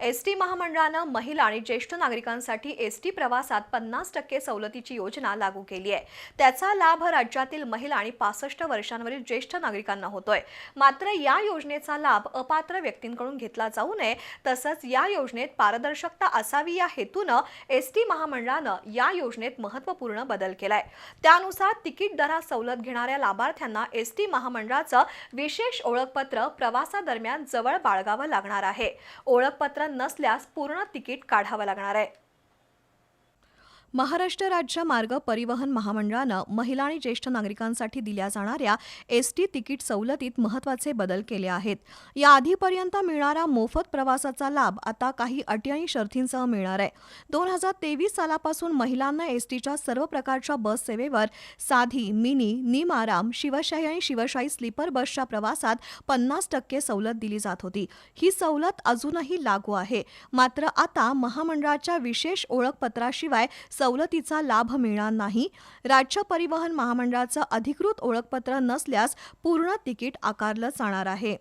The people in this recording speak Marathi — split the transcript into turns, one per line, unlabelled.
एस टी महामंडळानं महिला आणि ज्येष्ठ नागरिकांसाठी एस टी प्रवासात पन्नास टक्के सवलतीची योजना लागू केली आहे. त्याचा लाभ राज्यातील महिला आणि पासष्ट वर्षांवरील ज्येष्ठ नागरिकांना होतोय. मात्र या योजनेचा लाभ अपात्र व्यक्तींकडून घेतला जाऊ नये तसंच या योजनेत पारदर्शकता असावी या हेतूनं एस टी महामंडळानं या योजनेत महत्त्वपूर्ण बदल केलाय. त्यानुसार तिकीट दरात सवलत घेणाऱ्या लाभार्थ्यांना एस टी महामंडळाचं विशेष ओळखपत्र प्रवासादरम्यान जवळ बाळगावं लागणार आहे. ओळखपत्र नसल्यास पूर्ण तिकीट काढावं लागणार आहे. महाराष्ट्र राज्य मार्ग परिवहन महामंडळानं महिला आणि ज्येष्ठ नागरिकांसाठी दिल्या जाणाऱ्या एस टी तिकीट सवलतीत महत्त्वाचे बदल केले आहेत. या आधीपर्यंत मिळणारा मोफत प्रवासाचा लाभ आता काही अटी आणि शर्थींसह मिळणार आहे. दोन हजार तेवीस सालापासून महिलांना एस टीच्या सर्व प्रकारच्या बस सेवेवर साधी मिनी निम आराम शिवशाही आणि शिवशाही स्लीपर बसच्या प्रवासात पन्नास टक्के सवलत दिली जात होती. ही सवलत अजूनही लागू आहे. मात्र आता महामंडळाच्या विशेष ओळखपत्राशिवाय सवलतीचा लाभ मिळणार नाही. राज्य परिवहन महामंडळाचं अधिकृत ओळखपत्र नसल्यास पूर्ण तिकीट आकारलं जाणार आहे.